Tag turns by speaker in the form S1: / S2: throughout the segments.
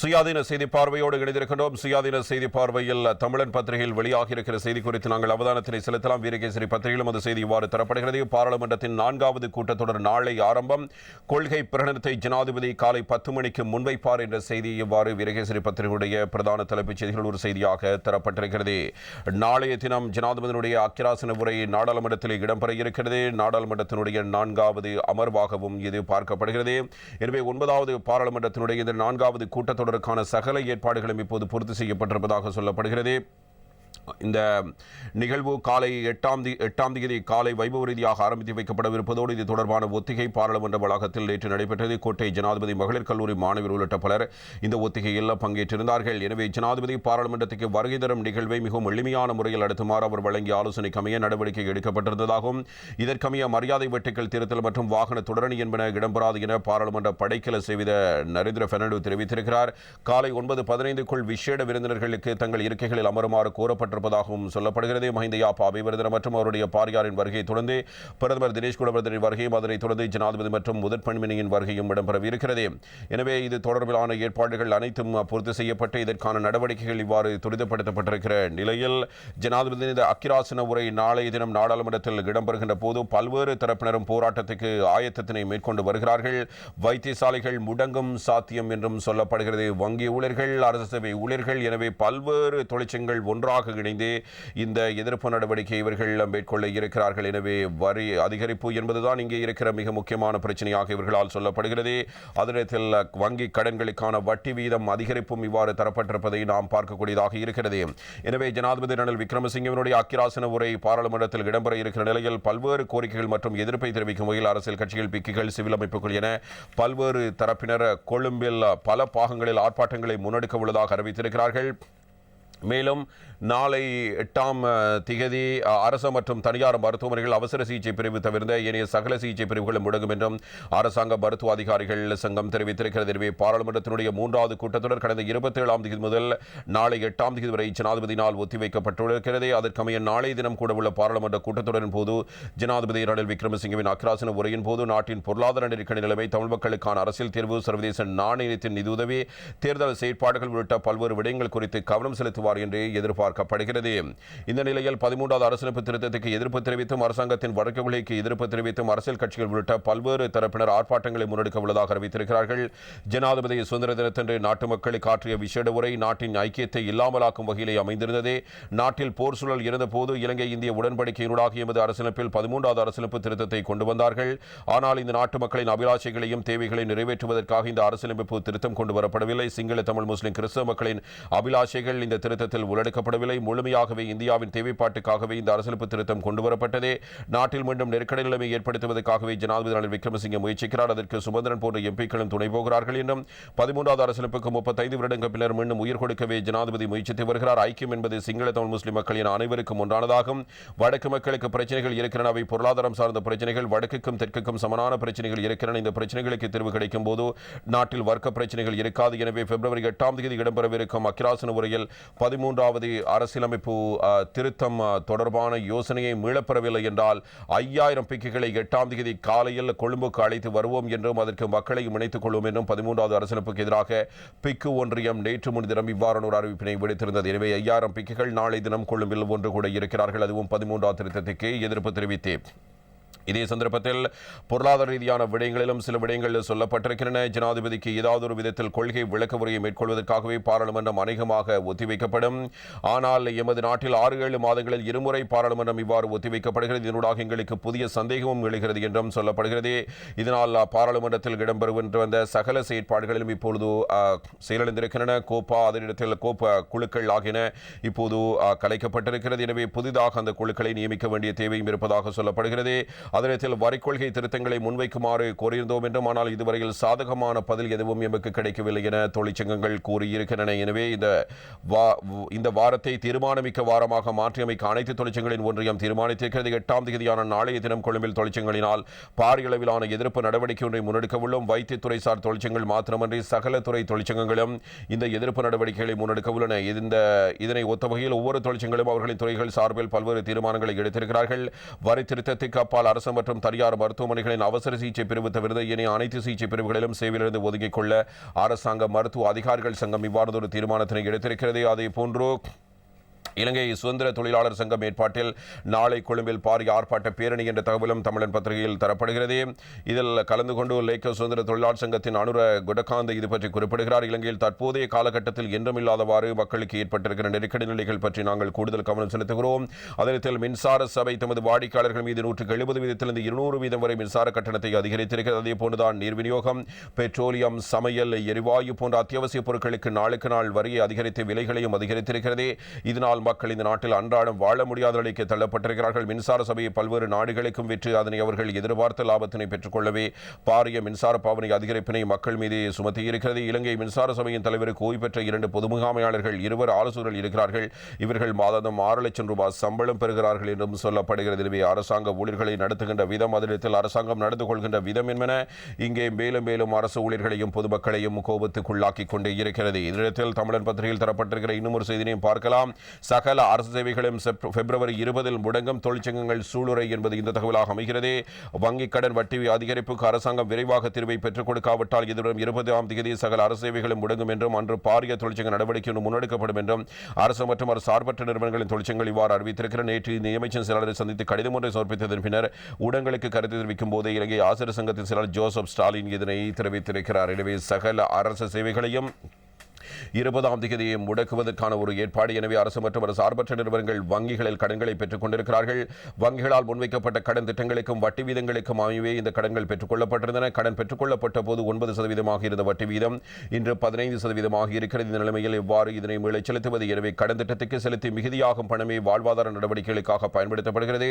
S1: சுயாதீன செய்தி பார்வையோடு இணைந்திருக்கின்றோம். சுயாதீன செய்தி பார்வையில் தமிழன் பத்திரிகையில் வெளியாகி இருக்கிற செய்தி குறித்து நாங்கள் அவதானத்தினை செலுத்தலாம். வீரகேசரி பத்திரிகையிலும் அந்த செய்தி இவ்வாறு தரப்படுகிறது. பாராளுமன்றத்தின் நான்காவது கூட்டத்தொடர் நாளை ஆரம்பம். கொள்கை பிரகடனத்தை ஜனாதிபதி காலை பத்து மணிக்கு முன்வைப்பார் என்ற செய்தி இவ்வாறு வீரகேசரி பத்திரிகையுடைய பிரதான தலைப்புச் செய்திகள் ஒரு செய்தியாக தரப்பட்டிருக்கிறது. நாளைய தினம் ஜனாதிபதியினுடைய அக்கிராசன உரை நாடாளுமன்றத்தில் இடம்பெற இருக்கிறது. நாடாளுமன்றத்தினுடைய நான்காவது அமர்வாகவும் இது பார்க்கப்படுகிறது. எனவே ஒன்பதாவது பாராளுமன்றத்தினுடைய இந்த நான்காவது கூட்டத்தொடருக்கான சகல ஏற்பாடுகளும் இப்போது பூர்த்தி செய்யப்பட்டிருப்பதாக சொல்லப்படுகிறது. இந்த நிகழ்வு காலை எட்டாம் தி எட்டாம் தேதி காலை வைபவ ரீதியாக ஆரம்பித்து வைக்கப்படவிருப்பதோடு இது தொடர்பான ஒத்திகை பாராளுமன்ற வளாகத்தில் நேற்று நடைபெற்றது. கோட்டை ஜனாதிபதி மகளிர் கல்லூரி மாணவர் உள்ளிட்ட பலர் இந்த ஒத்திகையில் பங்கேற்றிருந்தார்கள். எனவே ஜனாதிபதி பாராளுமன்றத்துக்கு வருகை தரும் நிகழ்வை மிகவும் எளிமையான முறையில் நடத்துமாறு அவர் வழங்கிய ஆலோசனைக்கமைய நடவடிக்கை எடுக்கப்பட்டிருந்ததாகவும் இதற்கமைய மரியாதை வெட்டுக்கள் திருத்தல் மற்றும் வாகன தொடரணி என்பன இடம்பெறாது என பாராளுமன்ற படைக்கல செய்த நரேந்திர பெர்னாண்டோ தெரிவித்திருக்கிறார். காலை ஒன்பது பதினைந்துக்குள் விசேட விருந்தினர்களுக்கு தங்கள் இருக்கைகளில் அமருமாறு கோரப்பட்டிருப்பதாகவும் சொல்லப்படுகிறது. மஹிந்த யாப்பா அபிவர்தன மற்றும் அவருடைய பாரியாரின் வருகையை தொடர்ந்து பிரதமர் தினேஷ் குணவர்தனின் வருகையும் அதனைத் தொடர்ந்து ஜனாதிபதி மற்றும் முதற்பண்மணியின் வருகையும் இடம்பெறவிருக்கிறது. எனவே இது தொடர்பிலான ஏற்பாடுகள் அனைத்தும் பூர்த்தி செய்யப்பட்டு இதற்கான நடவடிக்கைகள் இவ்வாறு துரிதப்படுத்தப்பட்டிருக்கிற நிலையில் ஜனாதிபதி இந்த அக்கிராசன உரை நாளைய தினம் நாடாளுமன்றத்தில் இடம்பெறுகின்ற போது பல்வேறு தரப்பினரும் போராட்டத்துக்கு ஆயத்தத்தினை மேற்கொண்டு வருகிறார்கள். வைத்தியசாலைகள் முடங்கும் சாத்தியம் என்றும் சொல்லப்படுகிறது. வங்கி ஊழியர்கள் அரசு சேவை ஊழியர்கள் எனவே பல்வேறு தொழிற்சங்கள் ஒன்றாக இணைந்து இந்த எதிர்ப்பு நடவடிக்கை இவர்கள் மேற்கொள்ள இருக்கிறார்கள். எனவே வரி அதிகரிப்பு என்பதுதான் இங்கே இருக்கிற மிக முக்கியமான பிரச்சனையாக இவர்களால் சொல்லப்படுகிறது. அதனத்தில் வங்கி கடன்களுக்கான வட்டி வீதம் அதிகரிப்பும் இவ்வாறு தரப்பட்டிருப்பதை நாம் பார்க்கக்கூடியதாக இருக்கிறது. எனவே ஜனாதிபதி ரணில் விக்ரமசிங்கவினுடைய அக்கிராசன உரை பாராளுமன்றத்தில் இடம்பெற இருக்கிற நிலையில் பல்வேறு கோரிக்கைகள் மற்றும் எதிர்ப்பை தெரிவிக்கும் வகையில் அரசியல் கட்சிகள் பிக்குகள் சிவில் அமைப்புகள் என பல்வேறு தரப்பினர் கொழும்பில் பல பாகங்களில் ஆர்ப்பாட்டங்களை முன்னெடுக்க உள்ளதாக அறிவித்திருக்கிறார்கள். மேலும் நாளை எட்டாம் திகதி அரசு மற்றும் தனியார் மருத்துவமனைகள் அவசர சிகிச்சை பிரிவு தவிர்ந்த ஏனைய சகல சிகிச்சை பிரிவுகளும் முடங்கும் என்றும் அரசாங்க மருத்துவ அதிகாரிகள் சங்கம் தெரிவித்திருக்கிறது. எனவே பாராளுமன்றத்தினுடைய மூன்றாவது கூட்டத்தொடர் கடந்த இருபத்தி ஏழாம் தேதி முதல் நாளை எட்டாம் தேதி வரை ஜனாதிபதியினால் ஒத்திவைக்கப்பட்டிருக்கிறது அதற்கமைய நாளை தினம் கூட உள்ள பாராளுமன்ற கூட்டத்தொடரின் போது ஜனாதிபதி ரணில் விக்ரமசிங்கவின் அக்ராசன உரையின் போது நாட்டின் பொருளாதார நெருக்கடி நிலைமை தமிழ் மக்களுக்கான அரசியல் தீர்வு சர்வதேச நாணயத்தின் நிதியுதவி தேர்தல் செயற்பாடுகள் உள்ளிட்ட பல்வேறு விடயங்கள் குறித்து கவனம் செலுத்துவார் என்று எதிர்பார்க்கப்படுகிறது. இந்த நிலையில் பதிமூன்றாவது அரசியலமைப்பு திருத்தத்துக்கு எதிர்ப்பு தெரிவித்தும் அரசாங்கத்தின் வடக்கு கொள்கைக்கு எதிர்ப்பு தெரிவித்தும் அரசியல் கட்சிகள் உள்ளிட்ட பல்வேறு தரப்பினர் ஆர்ப்பாட்டங்களை முன்னெடுக்க உள்ளதாக அறிவித்திருக்கிறார்கள். ஜனாதிபதி சுதந்திர தினத்தன்று நாட்டு மக்களுக்கு ஆற்றிய விசேட உரை நாட்டின் ஐக்கியத்தை இல்லாமலாக்கும் வகையிலே அமைந்திருந்தது. நாட்டில் போர் சூழல் இருந்தபோது இலங்கை இந்திய உடன்படிக்கையினூடாக எமது அரசியலமைப்பில் பதிமூன்றாவது அரசியலமைப்பு திருத்தத்தை கொண்டு வந்தார்கள். ஆனால் இந்த நாட்டு மக்களின் அபிலாஷைகளையும் தேவைகளை நிறைவேற்றுவதற்காக இந்த அரசியலமைப்பு திருத்தம் கொண்டு வரப்படவில்லை. சிங்கள தமிழ் முஸ்லிம் கிறிஸ்தவ மக்களின் அபிலாஷைகள் இந்த திருத்தத்தில் உள்ளடக்கப்படவில்லை. முழுமையாகவே இந்தியாவின் தேவைப்பாட்டுக்காகவே இந்த அரசியலமைப்பு திருத்தம் கொண்டு வரப்பட்டது நாட்டில் மீண்டும் நெருக்கடி நிலைமை ஏற்படுத்துவதற்காகவே ஜனாதிபதி ரணில் விக்ரமசிங்கே முயற்சிக்கிறார். அதற்கு சுமந்திரன் போன்ற எம்பிக்களும் துணை போகிறார்கள் என்றும் பதிமூன்றாவது அரசியலமைப்புக்கு முப்பத்தைந்து வருடங்கள் பின்னர் மீண்டும் உயிர் கொடுக்கவே ஜனாதிபதி முயற்சித்து வருகிறார். ஐக்கியம் என்பது சிங்கள தமிழ் முஸ்லிம் மக்களின் அனைவருக்கும் ஒன்றானதாகும். வடக்கு மக்களுக்கு பிரச்சனைகள் இருக்கிறன. அவை பொருளாதாரம் சார்ந்த பிரச்சனைகள் வடக்குக்கும் தெற்குக்கும் சமனான பிரச்சனைகள் இருக்கின்றன இந்த பிரச்சனைகளுக்கு தீர்வு கிடைக்கும் போது நாட்டில் வர்க்க பிரச்சனைகள் இருக்காது. எனவே பிப்ரவரி எட்டாம் தேதி இடம்பெறவிருக்கும் அக்கிராசன உரையில் பதிமூன்றாவது அரசியலமைப்பு திருத்தம் தொடர்பான யோசனையை மீளப்பெறவில்லை என்றால் ஐயாயிரம் பிக்குகளை எட்டாம் தேதி காலையில் கொழும்புக்கு அழைத்து வருவோம் என்றும் அதற்கு மக்களையும் இணைத்துக் கொள்வோம் என்றும் பதிமூன்றாவது அரசியலமைப்புக்கு எதிராக பிக்கு ஒன்றியம் நேற்று முன்தினம் இவ்வாறான ஒரு அறிவிப்பினை விடுத்திருந்தது எனவே ஐயாயிரம் பிக்குகள் நாளை தினம் கொழும்பில் ஒன்று கூட இருக்கிறார்கள். அதுவும் பதிமூன்றாவது திருத்தத்துக்கு எதிர்ப்பு தெரிவித்து இதே சந்தர்ப்பத்தில் பொருளாதார ரீதியான விடயங்களிலும் சில விடயங்கள் சொல்லப்பட்டிருக்கின்றன. ஜனாதிபதிக்கு ஏதாவது ஒரு விதத்தில் கொள்கை விளக்க உரையை மேற்கொள்வதற்காகவே பாராளுமன்றம் அநேகமாக ஒத்திவைக்கப்படும். ஆனால் எமது நாட்டில் ஆறு ஏழு மாதங்களில் இருமுறை பாராளுமன்றம் இவ்வாறு ஒத்திவைக்கப்படுகிறது. இதனூடாக எங்களுக்கு புதிய சந்தேகமும் எழுகிறது என்றும் சொல்லப்படுகிறது. இதனால் பாராளுமன்றத்தில் இடம்பெறுகின்ற வந்த சகல செயற்பாடுகளிலும் இப்பொழுது செயலிழந்திருக்கின்றன கோப்பா அதனிடத்தில் கோப்ப குழுக்கள் ஆகியன இப்போது கலைக்கப்பட்டிருக்கிறது. எனவே புதிதாக அந்த குழுக்களை நியமிக்க வேண்டிய தேவையும் இருப்பதாக சொல்லப்படுகிறது. அதனத்தில் வரிக் கொள்கை திருத்தங்களை முன்வைக்குமாறு கோரியிருந்தோம் என்றும் ஆனால் இதுவரையில் சாதகமான பதில் எதுவும் எமக்கு கிடைக்கவில்லை என தொழிற்சங்கங்கள் கூறியிருக்கின்றன. எனவே இந்த வா- இந்த வாரத்தை தீர்மானமிக்க வாரமாக மாற்றியமைக்க அனைத்து தொழிற்சங்களின் ஒன்றியம் தீர்மானித்திருக்கிறது. எட்டாம் தேதியான நாளைய தினம் கொழும்பில் தொழிற்சங்களினால் பாரிய அளவிலான எதிர்ப்பு நடவடிக்கை ஒன்றை முன்னெடுக்க உள்ளோம். வைத்தியத்துறை சார் தொழிற்சங்கங்கள் மாத்திரமன்றி சகல துறை தொழிற்சங்கங்களும் இந்த எதிர்ப்பு நடவடிக்கைகளை முன்னெடுக்க உள்ளன. இந்த இதனை ஒத்த வகையில் ஒவ்வொரு தொழிற்சங்களும் அவர்களின் துறைகள் சார்பில் பல்வேறு தீர்மானங்களை எடுத்திருக்கிறார்கள். வரி திருத்தத்துக்கு அப்பால் அரசு அரசு மற்றும் தனியார் மருத்துவமனைகளின் அவசர சிகிச்சை பிரிவு தவிர ஏனைய அனைத்து சிகிச்சை பிரிவுகளிலும் சேவையிலிருந்து ஒதுங்கிக் கொள்ள அரசாங்க மருத்துவ அதிகாரிகள் சங்கம் இவ்வாறதொரு தீர்மானத்தினை எடுத்திருக்கிறது. அதே போன்று இலங்கை சுதந்திர தொழிலாளர் சங்கம் ஏற்பாட்டில் நாளை கொழும்பில் பாரிய ஆர்ப்பாட்ட பேரணி என்ற தகவலும் தமிழன் பத்திரிகையில் தரப்படுகிறது. இதில் கலந்து கொண்டு லேக்க சுதந்திர தொழிலாளர் சங்கத்தின் அனுர குடகாந்த் இது பற்றி குறிப்பிடுகிறார். இலங்கையில் தற்போதைய காலகட்டத்தில் என்றுமில்லாதவாறு மக்களுக்கு ஏற்பட்டிருக்கிற நெருக்கடி நிலைகள் பற்றி நாங்கள் கூடுதல் கவனம் செலுத்துகிறோம். அதனத்தில் மின்சார சபை தமது வாடிக்கையாளர்கள் மீது நூற்றுக்கு எழுபது வீதத்திலிருந்து இருநூறு வீதம் வரை மின்சார கட்டணத்தை அதிகரித்திருக்கிறது. அதே போன்றுதான் நீர் விநியோகம் பெட்ரோலியம் சமையல் எரிவாயு போன்ற அத்தியாவசிய பொருட்களுக்கு நாளுக்கு நாள் வரியை அதிகரித்து விலைகளையும் அதிகரித்திருக்கிறது. இதனால் மக்கள் இந்த நாட்டில் அன்றாடம் வாழ முடியாத நிலைக்கு தள்ளப்பட்டிருக்கிறார்கள். மின்சார சபையை பல்வேறு நாடுகளுக்கும் விற்று அதனை அவர்கள் எதிர்பார்த்த லாபத்தினை பெற்றுக்கொள்ளவே பாரிய மின்சார பாவனை அதிகரிப்பினை மக்கள் மீது சுமத்தியிருக்கிறது. இலங்கை மின்சார சபையின் தலைவருக்கு ஓய்வு பெற்ற இரண்டு பொது முகாமையாளர்கள் இருவர் ஆலோசகர்கள் இருக்கிறார்கள். இவர்கள் மாதம் ஆறு லட்சம் ரூபாய் சம்பளம் பெறுகிறார்கள் என்றும் சொல்லப்படுகிறது. எனவே அரசாங்க ஊழியர்களை நடத்துகின்ற விதம் அதில் அரசாங்கம் நடந்து கொள்கின்ற விதம் என்பன இங்கே மேலும் மேலும் அரசு ஊழியர்களையும் பொதுமக்களையும் கோபத்துக்குள்ளாக்கி கொண்டே இருக்கிறது. இதனிடத்தில் தமிழன் பத்திரிகையில் தரப்பட்டிருக்கிற இன்னும் ஒரு செய்தியையும் பார்க்கலாம். சகல அரசு சேவைகளும் செப்- பிப்ரவரி இருபதில் முடங்கும் தொழிற்சங்கங்கள் சூளுரை என்பது இந்த தகவலாக அமைகிறது. வங்கிக் கடன் வட்டி அதிகரிப்புக்கு அரசாங்கம் விரைவாக தீர்வை பெற்றுக் கொடுக்காவிட்டால் எதிர்வரும் இருபதாம் தேதி சகல அரசு சேவைகளும் முடங்கும் என்றும் அன்று பாரிய தொழிற்சங்க நடவடிக்கை முன்னெடுக்கப்படும் என்றும் அரசு மற்றும் அரசு சார்பற்ற நிறுவனங்களின் தொழிற்சங்கங்கள் இவ்வாறு அறிவித்திருக்கிற நேற்று இந்த அமைச்சர் செயலாளரை சந்தித்து கடிதம் ஒன்றை சமர்ப்பித்ததன் பின்னர் ஊடகங்களுக்கு கருத்து தெரிவிக்கும் போது இலங்கை ஆசிரியர் சங்கத்தின் செயலாளர் ஜோசப் ஸ்டாலின் இதனை தெரிவித்திருக்கிறார். எனவே சகல அரசு சேவைகளையும் இருபதாம் தேதியை முடக்குவதற்கான ஒரு ஏற்பாடு. எனவே அரசு மற்றும் அரசு சார்பற்ற நிறுவனங்கள் வங்கிகளில் கடன்களை பெற்றுக் கொண்டிருக்கிறார்கள். வங்கிகளால் முன்வைக்கப்பட்ட கடன் திட்டங்களுக்கும் வட்டி வீதங்களுக்கும் அமைவே இந்த கடன்கள் பெற்றுக் கொள்ளப்பட்டிருந்தன. கடன் பெற்றுக் கொள்ளப்பட்ட போது ஒன்பது சதவீதமாக இருந்த வட்டி வீதம் இன்று பதினைந்து சதவீதமாக இருக்கிறது. இந்த நிலைமையில் எவ்வாறு இதனை மேலே செலுத்துவது. எனவே கடன் திட்டத்துக்கு செலுத்தி மிகுதியாகும் பணமே வாழ்வாதார நடவடிக்கைகளுக்காக பயன்படுத்தப்படுகிறது.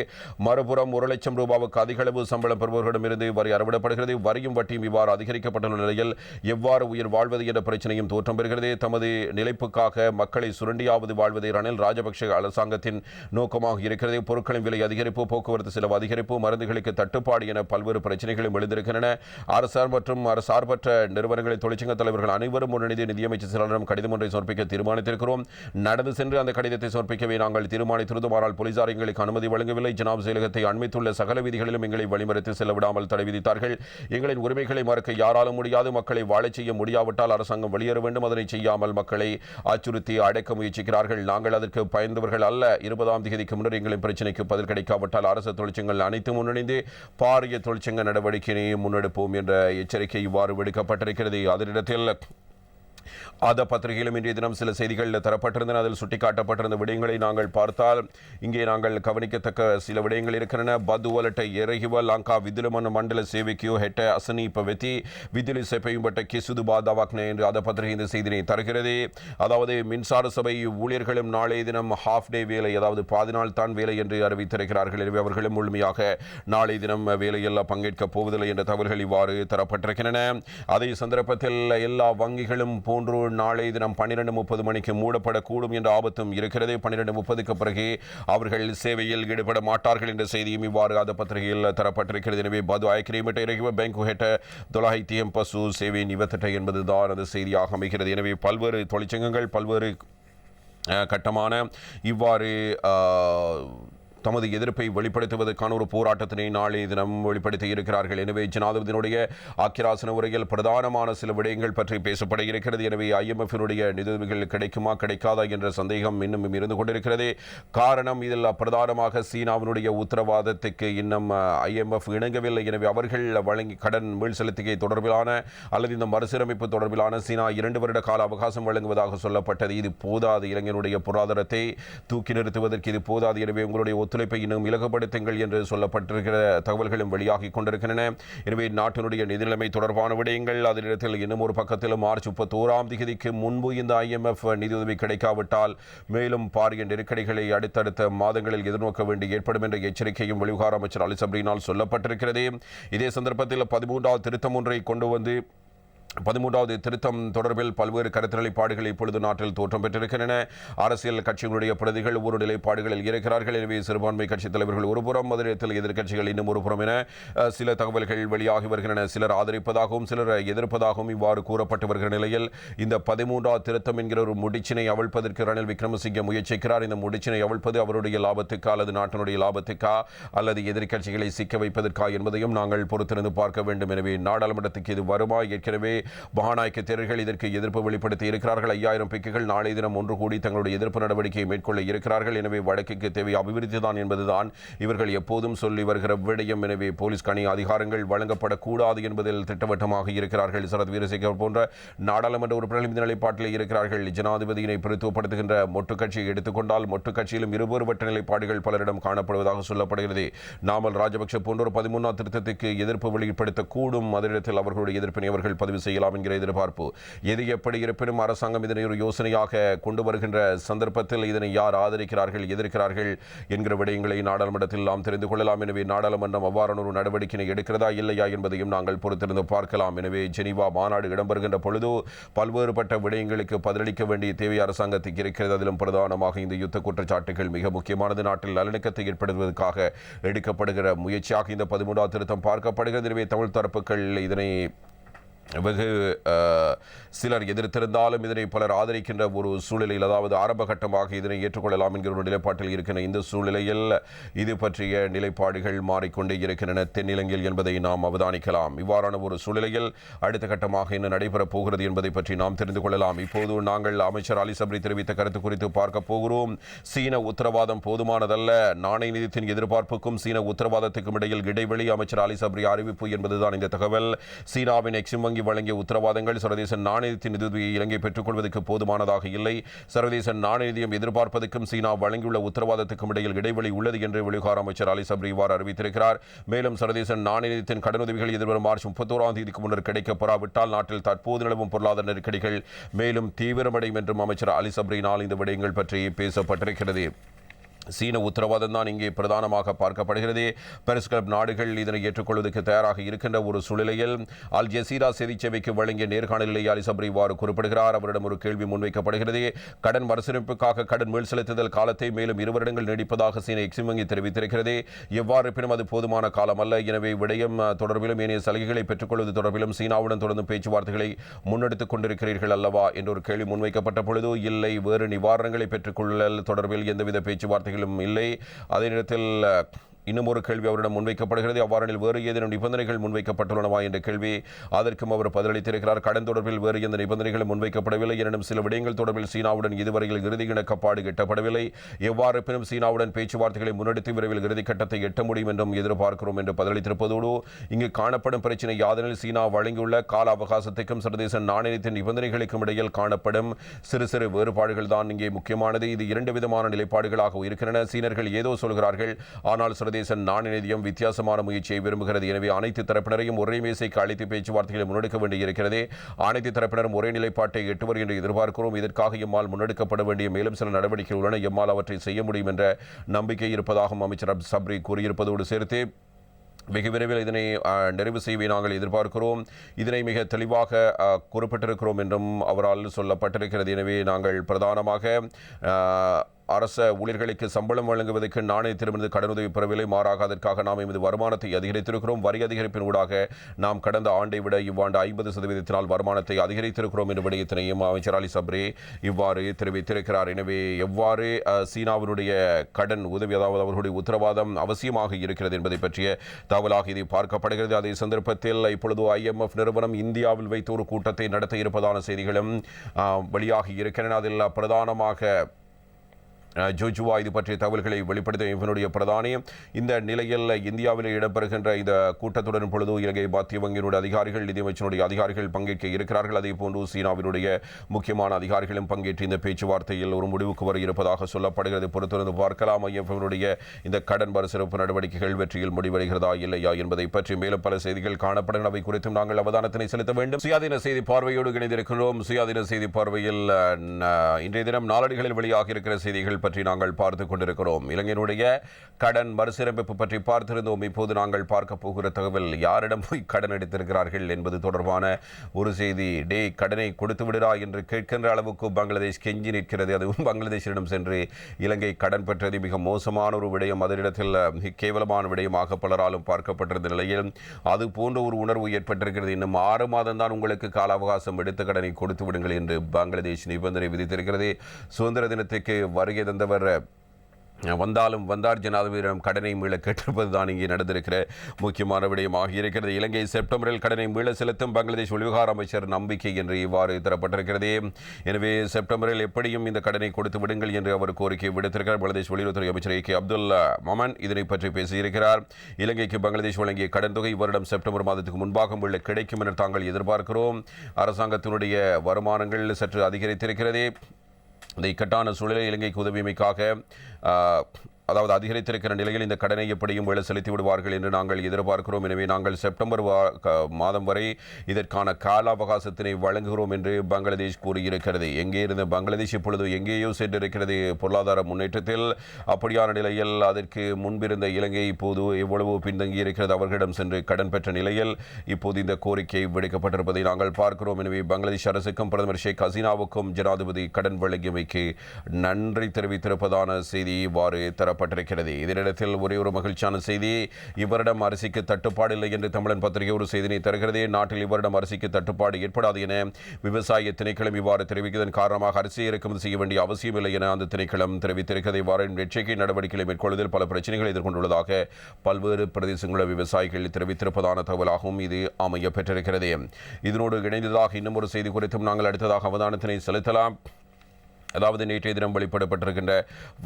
S1: மறுபுறம் ஒரு லட்சம் ரூபாவுக்கு அதிக அளவு சம்பளம் பெறுபவர்களிடமிருந்து வரி அறவிடப்படுகிறது. வரியும் வட்டியும் இவ்வாறு அதிகரிக்கப்பட்டுள்ள நிலையில் எவ்வாறு உயிர் வாழ்வது என்ற பிரச்சனையும் தோற்றம் பெறுகிறது. தமது நிலைப்புக்காக மக்களை சுரண்டியாவது வாழ்வதை ரணில் ராஜபக்ஷ அரசாங்கத்தின் நோக்கமாக இருக்கிறது. பொருட்களின் விலை அதிகரிப்பு போக்குவரத்து செலவு அதிகரிப்பு மருந்துகளுக்கு தட்டுப்பாடு என பல்வேறு பிரச்சனைகளும் எழுந்திருக்கின்றன. அரசார் மற்றும் அரசார்பற்ற நிறுவனங்களின் தொழிற்சங்க தலைவர்கள் அனைவரும் முன்னிலைந்து நிதியமைச்சர் செயலாளரிடம் கடிதம் ஒன்றை சமர்ப்பிக்க தீர்மானித்திருக்கிறோம். நடந்து சென்று அந்த கடிதத்தை சமர்ப்பிக்கவே நாங்கள் தீர்மானித்திருந்தோம். ஆனால் போலீசார் எங்களுக்கு அனுமதி வழங்கவில்லை. ஜனாப் செயலகத்தை அண்மித்துள்ள சகல விதிகளிலும் எங்களை வழிமறித்து செல்ல விடாமல் தடை விதித்தார்கள். எங்களின் உரிமைகளை மறுக்க யாராலும் முடியாது. மக்களை வாழச் செய்ய முடியாவிட்டால் அரசாங்கம் வெளியேற வேண்டும். அதனை செய்யாமல் மக்களை அச்சுறுத்தி அடைக்க முயற்சிக்கிறார்கள். நாங்கள் அதற்கு பயந்தவர்கள் அல்ல. இருபதாம் தேதிக்கு முன்னர் எங்களின் பிரச்சனைக்கு பதில் கிடைக்காவிட்டால் அரசு தொழிற்சங்கங்கள் அனைத்தும் முன்னிணைந்து பாரிய தொழிற்சங்க நடவடிக்கையை முன்னெடுப்போம் என்ற எச்சரிக்கை இவ்வாறு விடுக்கப்பட்டிருக்கிறது. அதனிடத்தில் அத பத்திரிகையிலும் இன்றைய தினம் சில செய்திகள் தரப்பட்டிருந்தன. அதில் சுட்டிக்காட்டப்பட்டிருந்த விடயங்களை நாங்கள் பார்த்தால் இங்கே நாங்கள் கவனிக்கத்தக்க சில விடயங்கள் இருக்கின்றன. பதுவலட்டை எரகிவ லாங்கா விதுலமன மண்டல சேவைக்கியோ ஹெட்ட அசனி வெத்தி விதுலி செப்பையும்பட்ட கிசுது பாதாவாக்னே என்று அத பத்திரிகை இந்த செய்தினை தருகிறது. அதாவது மின்சார சபை ஊழியர்களும் நாளைய தினம் ஹாஃப் டே வேலை அதாவது பாதி நாள் தான் வேலை என்று அறிவித்திருக்கிறார்கள். எனவே அவர்களும் முழுமையாக நாளைய தினம் வேலையில் பங்கேற்கப் போவதில்லை என்ற தகவல்கள் இவ்வாறு தரப்பட்டிருக்கின்றன. அதே சந்தர்ப்பத்தில் எல்லா வங்கிகளும் மூன்று நாளைய தினம் பன்னிரண்டு முப்பது மணிக்கு மூடப்படக்கூடும் என்ற ஆபத்தும் இருக்கிறது. பன்னிரண்டு முப்பதுக்கு பிறகு அவர்கள் சேவையில் ஈடுபட மாட்டார்கள் என்ற செய்தியும் இவ்வாறு அந்த பத்திரிகையில் தரப்பட்டிருக்கிறது. எனவே பது ஆய்க்கிரிமிட்ட இறகிவ பேங்க் ஹெட்ட தொலாயித்தியம் பசு சேவை நிவத்திட்ட என்பதுதான் அந்த செய்தியாக அமைகிறது. எனவே பல்வேறு தொழிற்சங்கங்கள் பல்வேறு கட்டமான இவ்வாறு தமது எதிர்ப்பை வெளிப்படுத்துவதற்கான ஒரு போராட்டத்தினை நாளை தினம் வெளிப்படுத்தி இருக்கிறார்கள். எனவே ஜனாதிபதியினுடைய ஆக்கிராசன உரையில் பிரதானமான சில விடயங்கள் பற்றி பேசப்பட இருக்கிறது எனவே ஐஎம்எஃபினுடைய நிதியுதவிகள் கிடைக்குமா கிடைக்காதா என்ற சந்தேகம் இன்னும் இருந்து கொண்டிருக்கிறது. காரணம் இதில் பிரதானமாக சீனாவினுடைய உத்தரவாதத்துக்கு இன்னும் ஐஎம்எஃப் இணங்கவில்லை. எனவே அவர்கள் வழங்கி கடன் மீள் செலுத்திக்கை தொடர்பிலான அல்லது இந்த மறுசீரமைப்பு தொடர்பிலான சீனா இரண்டு வருட கால அவகாசம் வழங்குவதாக சொல்லப்பட்டது. இது போதாது. இளைஞனுடைய பொருளாதாரத்தை தூக்கி நிறுத்துவதற்கு இது போதாது. எனவே உங்களுடைய ஒத்துழைப்பை இன்னும் இலகுபடுத்துங்கள் என்று சொல்லப்பட்டிருக்கிற தகவல்களும் வெளியாகி கொண்டிருக்கின்றன. எனவே நாட்டினுடைய நிதிநிலைமை தொடர்பான விடயங்கள் அதனிடத்தில் இன்னும் ஒரு பக்கத்திலும் மார்ச் முப்பத்தோராம் தேதிக்கு முன்பு இந்த ஐஎம்எஃப் நிதியுதவி கிடைக்காவிட்டால் மேலும் பாரிய நெருக்கடிகளை அடுத்தடுத்த மாதங்களில் எதிர்நோக்க வேண்டி ஏற்படும் என்ற எச்சரிக்கையும் வெளிவிகார அமைச்சர் அலிசப்ரினால் சொல்லப்பட்டிருக்கிறது. இதே சந்தர்ப்பத்தில் பதிமூன்றாவது திருத்தம் ஒன்றை கொண்டு வந்து பதிமூன்றாவது திருத்தம் தொடர்பில் பல்வேறு கருத்து நிலைப்பாடுகள் இப்பொழுது நாட்டில் தோற்றம் பெற்றிருக்கின்றன. அரசியல் கட்சிகளுடைய பிரதிகள் ஒரு நிலைப்பாடுகளில் இருக்கிறார்கள் எனவே சிறுபான்மை கட்சித் தலைவர்கள் ஒருபுறம் மதுரையத்தில் எதிர்க்கட்சிகள் இன்னும் ஒருபுறம் என சில தகவல்கள் வெளியாகி வருகின்றன. சிலர் ஆதரிப்பதாகவும் சிலர் எதிர்ப்பதாகவும் இவ்வாறு கூறப்பட்டு வருகிற நிலையில் இந்த பதிமூன்றாவது திருத்தம் என்கிற ஒரு முடிச்சினை அவிழ்ப்பதற்கு ரணில் விக்ரமசிங்கே முயற்சிக்கிறார். இந்த முடிச்சினை அவிழ்ப்பது அவருடைய லாபத்துக்கா அல்லது நாட்டினுடைய லாபத்துக்கா அல்லது எதிர்க்கட்சிகளை சிக்க வைப்பதற்கா என்பதையும் நாங்கள் பொறுத்திருந்து பார்க்க வேண்டும். எனவே நாடாளுமன்றத்துக்கு இது வருமா? ஏற்கனவே மகாநாயக்க தேரர்கள் இதற்கு எதிர்ப்பு வெளிப்படுத்தி இருக்கிறார்கள். ஐயாயிரம் பிக்குகள் நாளை தினம் ஒன்று கூடி தங்களுடைய எதிர்ப்பு நடவடிக்கையை மேற்கொள்ள இருக்கிறார்கள். எனவே வடக்குக்கு தேவை அபிவிருத்தி தான் என்பதுதான் இவர்கள் எப்போதும் சொல்லி வருகிற விடயம். எனவே போலீஸ் கணி அதிகாரங்கள் வழங்கப்படக்கூடாது என்பதில் திட்டவட்டமாக இருக்கிறார்கள். சரத் வீரசேகர் போன்ற நாடாளுமன்ற உறுப்பினர்கள் இந்த நிலைப்பாட்டில் இருக்கிறார்கள். ஜனாதிபதியினை பிரத்துவப்படுத்துகின்ற மொட்டு கட்சியை எடுத்துக்கொண்டால் மொட்டு கட்சியிலும் இருவேறுபட்ட நிலைப்பாடுகள் பலரிடம் காணப்படுவதாக சொல்லப்படுகிறது. நாமல் ராஜபக்ஷ போன்றோர் பதிமூன்றாம் திருத்தத்துக்கு எதிர்ப்பு வெளிப்படுத்தக்கூடும். அதனிடத்தில் அவர்களுடைய எதிர்ப்பினை அவர்கள் பதிவு செய்யலாம் என்கிற எதிர்பார்ப்பு எது எப்படி இருப்பினும் அரசாங்கம் இதனை ஒரு யோசனையாக கொண்டு வருகின்ற சந்தர்ப்பத்தில் இதனை யார் ஆதரிக்கிறார்கள் எதிர்க்கிறார்கள் என்கிற விடயங்களை நாடாளுமன்றத்தில் நாம் தெரிந்து கொள்ளலாம். எனவே நாடாளுமன்றம் அவ்வாறான ஒரு நடவடிக்கையை எடுக்கிறதா இல்லையா என்பதையும் நாங்கள் பொறுத்திருந்து பார்க்கலாம். எனவே ஜெனீவா மாநாடு இடம்பெறுகின்ற பொழுது பல்வேறுபட்ட விடயங்களுக்கு பதிலளிக்க வேண்டிய தேவை அரசாங்கத்துக்கு இருக்கிறது. அதிலும் பிரதானமாக இந்த யுத்த குற்றச்சாட்டுகள் மிக முக்கியமானது. நாட்டில் நல்லிணக்கத்தை ஏற்படுவதற்காக எடுக்கப்படுகிற முயற்சியாக இந்த பதிமூன்றாவது திருத்தம் பார்க்கப்படுகிறது. எனவே தமிழ் தரப்புகள் இதனை வெகு சிலர் எதிர்த்திருந்தாலும் இதனை பலர் ஆதரிக்கின்ற ஒரு சூழ்நிலையில் அதாவது ஆரம்ப கட்டமாக இதனை ஏற்றுக்கொள்ளலாம் என்கிற ஒரு நிலைப்பாட்டில் இருக்கின்ற இந்த சூழ்நிலையில் இது பற்றிய நிலைப்பாடுகள் மாறிக்கொண்டே இருக்கின்றன. தென்னிலங்கையில் என்பதை நாம் அவதானிக்கலாம். இவ்வாறான ஒரு சூழ்நிலையில் அடுத்த கட்டமாக என்ன நடைபெறப் போகிறது என்பதை பற்றி நாம் தெரிந்து கொள்ளலாம். இப்போது நாங்கள் அமைச்சர் அலி சப்ரி தெரிவித்த கருத்து குறித்து பார்க்க போகிறோம். சீன உத்தரவாதம் போதுமானதல்ல. நாணய நிதியத்தின் எதிர்பார்ப்புக்கும் சீன உத்தரவாதத்துக்கும் இடையில் இடைவெளி அமைச்சர் அலி சப்ரி அறிவிப்பு என்பதுதான் இந்த தகவல். சீனாவின் எக்ஸிம் வங்கி வழங்கிய உத்தரவாதங்கள் சர்வதேச நாணயத்தின் நிதியுதவியை இலங்கை பெற்றுக்கொள்வதற்கு போதுமானதாக இல்லை. சர்வதேச நாணய எதிர்பார்ப்பதற்கும் சீனா வழங்கியுள்ள உத்தரவாதத்துக்கும் இடையில் இடைவெளி உள்ளது என்று வெளிவிகார அமைச்சர் அலி சப்ரி இவ்வாறு அறிவித்திருக்கிறார். மேலும் சர்வதேச நாணயத்தின் கடனுதவிகள் எதிர்வரும் மார்ச் முப்பத்தோராம் தேதிக்கு முன்னர் கிடைக்கப்பெறாவிட்டால் நாட்டில் தற்போது நிலவும் பொருளாதார நெருக்கடிகள் மேலும் தீவிரமடையும் என்றும் அமைச்சர் அலி சப்ரினால் இந்த விடயங்கள் பற்றி பேசப்பட்டிருக்கிறது. சீன உத்தரவாதம் தான் இங்கே பிரதானமாக பார்க்கப்படுகிறது. பெருஸ் கிளப் நாடுகள் இதனை ஏற்றுக்கொள்வதற்கு தயாராக இருக்கின்ற ஒரு சூழ்நிலையில் அல் ஜசீரா செய்தி சேவைக்கு வழங்கிய நேர்காணலிலே அலிசபர் இவ்வாறு குறிப்பிடுகிறார். அவரிடம் ஒரு கேள்வி முன்வைக்கப்படுகிறது. கடன் மறுசீரமைப்புக்காக கடன் மீள் செலுத்துதல் காலத்தை மேலும் இரு வருடங்கள் நீடிப்பதாக சீன எக்ஸிம் வங்கி தெரிவித்திருக்கிறது. எவ்வாறு இருப்பினும் அது போதுமான காலம் அல்ல. எனவே விடயம் தொடர்பிலும் ஏனைய சலுகைகளை பெற்றுக்கொள்வது தொடர்பிலும் சீனாவுடன் தொடர்ந்து பேச்சுவார்த்தைகளை முன்னெடுத்துக் கொண்டிருக்கிறீர்கள் அல்லவா? என்ற ஒரு கேள்வி முன்வைக்கப்பட்ட பொழுது இல்லை வேறு நிவாரணங்களை பெற்றுக்கொள்ளல் தொடர்பில் எந்தவித பேச்சுவார்த்தை வார்த்தைகளும் இல்லை. அதே நேரத்தில் இன்னும் ஒரு கேள்வி அவரிடம் முன்வைக்கப்படுகிறது. அவ்வாறில் வேறு ஏதேனும் நிபந்தனைகள் முன்வைக்கப்பட்டுள்ளனவா என்ற கேள்வி அதற்கும் அவர் பதிலளித்திருக்கிறார். கடன் தொடர்பில் வேறு எந்த நிபந்தனைகளும் முன்வைக்கப்படவில்லை. எனினும் சில விடயங்கள் தொடர்பில் சீனாவுடன் இதுவரையில் இறுதி இணக்கப்பாடு எட்டப்படவில்லை. எவ்வாறு சீனாவுடன் பேச்சுவார்த்தைகளை முன்னெடுத்து விரைவில் இறுதி கட்டத்தை எட்ட முடியும் என்றும் எதிர்பார்க்கிறோம் என்று பதிலளித்திருப்பதோடு இங்கு காணப்படும் பிரச்சினை யாதெனில் சீனா வழங்கியுள்ள கால அவகாசத்துக்கும் சர்வதேச நாணயத்தின் நிபந்தனைகளுக்கும் இடையில் காணப்படும் சிறு சிறு வேறுபாடுகள் தான் இங்கே முக்கியமானது. இது இரண்டு விதமான நிலைப்பாடுகளாக இருக்கின்றன. சீனர்கள் ஏதோ சொல்கிறார்கள் ஆனால் சர்வதேச நாணய நிதியம் வித்தியாசமான முயற்சியை விரும்புகிறது. எனவே அனைத்து தரப்பினரையும் ஒரே மேசைக்கு அழைத்து பேச்சுவார்த்தைகளை முன்னெடுக்க வேண்டியிருக்கிறது. அனைத்து தரப்பினரும் ஒரே நிலைப்பாட்டை எட்டுவர் என்று எதிர்பார்க்கிறோம். இதற்காக எம்மால் முன்னெடுக்கப்பட வேண்டிய மேலும் சில நடவடிக்கைகள் உள்ளன. எம்மால் அவற்றை செய்ய முடியும் என்ற நம்பிக்கை இருப்பதாகவும் அமைச்சர் அப் சப்ரி கூறியிருப்பதோடு சேர்த்து வெகு விரைவில் இதனை நிறைவு செய்வதை நாங்கள் எதிர்பார்க்கிறோம். இதனை மிக தெளிவாக குறிப்பிட்டிருக்கிறோம் என்றும் அவரால் சொல்லப்பட்டிருக்கிறது. எனவே நாங்கள் பிரதானமாக அரச ஊழியர்களுக்கு சம்பளம் வழங்குவதற்கு நாணயத்திலிருந்து கடனுதவி பெறவில்லை. மாறாக அதற்காக நாம் எமது வருமானத்தை அதிகரித்திருக்கிறோம். வரி அதிகரிப்பின் ஊடாக நாம் கடந்த ஆண்டை விட இவ்வாண்டு ஐம்பது சதவீதத்தினால் வருமானத்தை அதிகரித்திருக்கிறோம் என்ற விடயத்தினையும் அமைச்சர் அலி சப்ரே இவ்வாறு தெரிவித்திருக்கிறார். எனவே எவ்வாறு சீனாவினுடைய கடன் உதவி அதாவது அவர்களுடைய உத்தரவாதம் அவசியமாக இருக்கிறது என்பதை பற்றிய தகவலாக இது பார்க்கப்படுகிறது. அதே சந்தர்ப்பத்தில் இப்பொழுது ஐஎம்எஃப் நிறுவனம் இந்தியாவில் வைத்து ஒரு கூட்டத்தை நடத்த இருப்பதான செய்திகளும் வெளியாகி இருக்கின்றன. அதில் பிரதானமாக ஜோஜுவா இது பற்றிய தகவல்களை வெளிப்படுத்த இவனுடைய பிரதானி. இந்த நிலையில் இந்தியாவில் இடம்பெறுகின்ற இந்த கூட்டத்துடன் பொழுது இலங்கை மத்திய வங்கியினுடைய அதிகாரிகள் நிதியமைச்சனுடைய அதிகாரிகள் பங்கேற்க இருக்கிறார்கள். அதே போன்று சீனாவினுடைய முக்கியமான அதிகாரிகளும் பங்கேற்று இந்த பேச்சுவார்த்தையில் ஒரு முடிவுக்கு வர இருப்பதாக சொல்லப்படுகிறது. பொறுத்திருந்து பார்க்கலாம். ஐஎஃப்னுடைய இந்த கடன் மறுசிறப்பு நடவடிக்கைகள் வெற்றியில் முடிவடைகிறதா இல்லையா என்பதை பற்றி மேலும் பல செய்திகள் காணப்படுகின்றன அவை குறித்தும் நாங்கள் அவதானத்தினை செலுத்த வேண்டும். சுயாதீன செய்தி பார்வையோடு இணைந்திருக்கிறோம் சுயாதீன செய்தி பார்வையில் இன்றைய தினம் நாளடிகளில் வெளியாக இருக்கிற செய்திகள் செய்திகள் பற்றி நாங்கள் பார்த்து கொண்டிருக்கிறோம். இளைஞருடைய கடன் மறுசீரமைப்பு பற்றி பார்த்திருந்தோம். இப்போது நாங்கள் பார்க்க போகிற தகவல் யாரிடம் போய் கடன் எடுத்திருக்கிறார்கள் என்பது தொடர்பான ஒரு செய்தி. டே கடனை கொடுத்து விடுறா என்று கேட்கின்ற அளவுக்கு பங்களாதேஷ் கெஞ்சி நிற்கிறது. அதுவும் பங்களாதேஷிடம் சென்று இலங்கை கடன் பெற்றது மிக மோசமான ஒரு விடயம். அதனிடத்தில் கேவலமான விடயமாக பலராலும் பார்க்கப்பட்டிருந்த நிலையில் அது போன்ற ஒரு உணர்வு ஏற்பட்டிருக்கிறது. இன்னும் ஆறு மாதம் தான் உங்களுக்கு கால அவகாசம் எடுத்த கடனை கொடுத்து விடுங்கள் என்று பங்களாதேஷ் நிபந்தனை விதித்திருக்கிறது. சுதந்திர தினத்துக்கு வருகை தந்தவர் வந்தாலும் வந்தார் ஜனாதிபதியிடம் கடனை மீள கேட்டிருப்பது தான் இங்கே நடந்திருக்கிற முக்கியமான விடயமாக இருக்கிறது இலங்கை செப்டம்பரில் கடனை மீள செலுத்தும் பங்களாதேஷ் வெளிவிவகார அமைச்சர் நம்பிக்கை என்று இவ்வாறு தரப்பட்டிருக்கிறது. எனவே செப்டம்பரில் எப்படியும் இந்த கடனை கொடுத்து விடுங்கள் என்று அவர் கோரிக்கை விடுத்திருக்கிறார். பங்களாதேஷ் வெளியுறவுத்துறை அமைச்சர் ஏ கே அப்துல் மமன் இதனை பற்றி பேசியிருக்கிறார். இலங்கைக்கு பங்களாதேஷ் வழங்கிய கடன் தொகை வருடம் செப்டம்பர் மாதத்துக்கு முன்பாக மீள கிடைக்கும் என தாங்கள் எதிர்பார்க்கிறோம். அரசாங்கத்தினுடைய வருமானங்கள் சற்று அதிகரித்திருக்கிறது. இந்த இக்கட்டான சூழலில் இலங்கைக்கு உதவியமைக்காக அதாவது அதிகரித்திருக்கிற நிலையில் இந்த கடனை எப்படியும் வேலை செலுத்தி விடுவார்கள் என்று நாங்கள் எதிர்பார்க்கிறோம். எனவே நாங்கள் செப்டம்பர் வா- மாதம் வரை இதற்கான கால அவகாசத்தினை வழங்குகிறோம் என்று பங்களாதேஷ் கூறியிருக்கிறது. எங்கே இருந்த பங்களாதேஷ் இப்பொழுது எங்கேயோ சென்றிருக்கிறது பொருளாதார முன்னேற்றத்தில். அப்படியான நிலையில் அதற்கு முன்பிருந்த இலங்கை இப்போது எவ்வளவு பின்தங்கி இருக்கிறது அவர்களிடம் சென்று கடன் பெற்ற நிலையில் இப்போது இந்த கோரிக்கை விடுக்கப்பட்டிருப்பதை நாங்கள் பார்க்கிறோம். எனவே பங்களாதேஷ் அரசுக்கும் பிரதமர் ஷேக் ஹசீனாவுக்கும் ஜனாதிபதி கடன் வழங்கியமைக்கு நன்றி தெரிவித்திருப்பதான செய்தி இவ்வாறு தரப்பு வெளியிடப்பட்டிருக்கிறது இதனிடத்தில் ஒரே ஒரு மகிழ்ச்சியான செய்தி இவரிடம் அரிசிக்கு தட்டுப்பாடு இல்லை என்று தமிழன் பத்திரிகை ஒரு செய்தினை தருகிறது. நாட்டில் இவரிடம் அரிசிக்கு தட்டுப்பாடு ஏற்படாது என விவசாய திணைக்களம் இவ்வாறு தெரிவிப்பதன் காரணமாக அரிசி இறக்குமதி செய்ய வேண்டிய அவசியம் இல்லை என அந்த திணைக்களம் தெரிவித்திருக்கிறது. இவ்வாறு எச்சரிக்கை நடவடிக்கைகளை மேற்கொள்வதில் பல பிரச்சனைகளை எதிர்கொண்டுள்ளதாக பல்வேறு பிரதேசங்களில் விவசாயிகள் தெரிவித்திருப்பதான தகவலாகவும் இது அமைய பெற்றிருக்கிறது இதனோடு இணைந்ததாக இன்னும் ஒரு செய்தி குறித்தும் நாங்கள் அடுத்ததாக அவதானத்தினை செலுத்தலாம். அதாவது நேற்றைய தினம் வெளிப்படப்பட்டிருக்கின்ற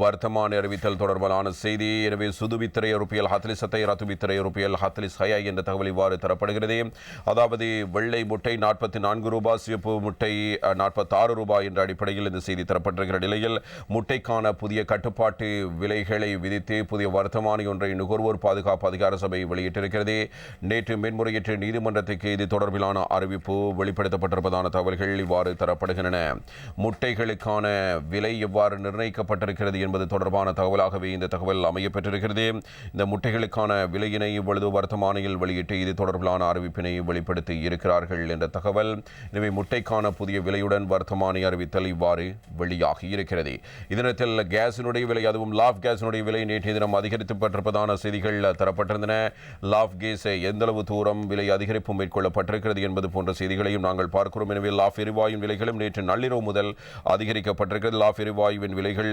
S1: வர்த்தமான அறிவித்தல் தொடர்பான செய்தி. எனவே சுதுபித்திரை ருப்பியல் ஹத்லி சத்தை ரத்துபித்திரை ருப்பியல் ஹத்லி ஹயா என்ற தகவல் இவ்வாறு தரப்படுகிறது. அதாவது வெள்ளை முட்டை நாற்பத்தி நான்கு ரூபாய் சிவப்பு முட்டை நாற்பத்தாறு ரூபாய் என்ற அடிப்படையில் இந்த செய்தி தரப்பட்டிருக்கிற நிலையில் முட்டைக்கான புதிய கட்டுப்பாட்டு விலைகளை விதித்து புதிய வர்த்தமானி ஒன்றை நுகர்வோர் பாதுகாப்பு அதிகார சபை வெளியிட்டிருக்கிறது. நேற்று மேன்முறையீட்டு நீதிமன்றத்துக்கு இது தொடர்பிலான அறிவிப்பு வெளிப்படுத்தப்பட்டிருப்பதான தகவல்கள் இவ்வாறு தரப்படுகின்றன. முட்டைகளுக்கான விலை எவ்வாறு நிர்ணயிக்கப்பட்டிருக்கிறது என்பது தொடர்பான தகவலாகவே இந்த தகவல் அமையப்பெற்றிருக்கிறது. இந்த முட்டைகளுக்கான விலையினை இவ்வளவு வர்த்தமானியில் வெளியிட்டு இது தொடர்பிலான அறிவிப்பினை வெளிப்படுத்தி இருக்கிறார்கள் என்ற தகவல். எனவே முட்டைக்கான புதிய விலையுடன் வர்த்தமானி அறிவித்தல் இவ்வாறு வெளியாகி இருக்கிறது. இதனத்தில் கேஸினுடைய விலை அதுவும் லாஃப் கேஸினுடைய விலை நேற்றைய தினம் அதிகரிக்கப்பட்டிருப்பதான செய்திகள் தரப்பட்டிருந்தன. லாஃப் கேஸ் எந்தளவு தூரம் விலை அதிகரிப்பு மேற்கொள்ளப்பட்டிருக்கிறது என்பது போன்ற செய்திகளையும் நாங்கள் பார்க்கிறோம். எனவே லாஃப் எரிவாயு விலைகளும் நேற்று நள்ளிரவு முதல் அதிகரிக்கப்பட்ட அறிவிக்கப்பட்டிருக்கிறது லாஃப் எரிவாயுவின் விலைகள்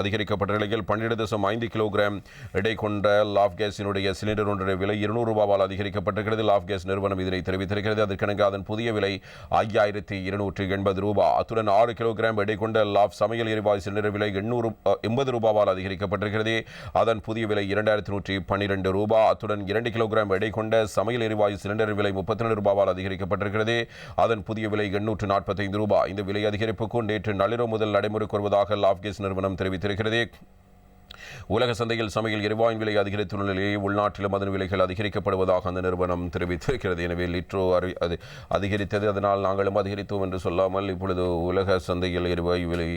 S1: அதிகரிக்கப்பட்ட நிலையில் பன்னிரண்டு தசம் ஐந்து கிலோகிராம் எடை கொண்ட லாஃப் கேஸினுடைய சிலிண்டர் ஒன்றின் விலை இருநூறு ரூபாவால் அதிகரிக்கப்பட்டிருக்கிறது. லாஃப் கேஸ் நிறுவனம் இதனை தெரிவித்திருக்கிறது. அதற்கிணங்க அதன் புதிய விலை ஐயாயிரத்தி இருநூற்றி எண்பது ரூபாய் அத்துடன் ஆறு கிலோகிராம் எடை கொண்ட லாஃப் சமையல் எரிவாயு சிலிண்டர் விலை எண்ணூறு எண்பது ரூபாவால் அதிகரிக்கப்பட்டிருக்கிறது. அதன் புதிய விலை இரண்டாயிரத்தி நூற்றி பன்னிரெண்டு ரூபாய் அத்துடன் இரண்டு கிலோகிராம் எடை கொண்ட சமையல் எரிவாயு சிலிண்டர் விலை முப்பத்தி ரெண்டு ரூபாவால் அதிகரிக்கப்பட்டிருக்கிறது. அதன் புதிய விலை எண்ணூற்று நாற்பத்தைந்து ரூபாய் இந்த விலை அதிகரிப்புக்கு நேற்று நள்ளிரவு முதல் நடைமுறைக்கு வருவதாக லாப்கேஸ் நிறுவனம் தெரிவித்திருக்கிறது. உலக சந்தையில் சமையல் எரிவாயு விலை அதிகரித்துள்ள நிலையில் உள்நாட்டிலும் அதன் விலைகள் அதிகரிக்கப்படுவதாக அந்த நிறுவனம் தெரிவித்திருக்கிறது. எனவே லிட்ரோ அறி அது அதிகரித்தது. அதனால் நாங்களும் அதிகரித்தோம் என்று சொல்லாமல் இப்பொழுது உலக சந்தையில் எரிவாயு விலை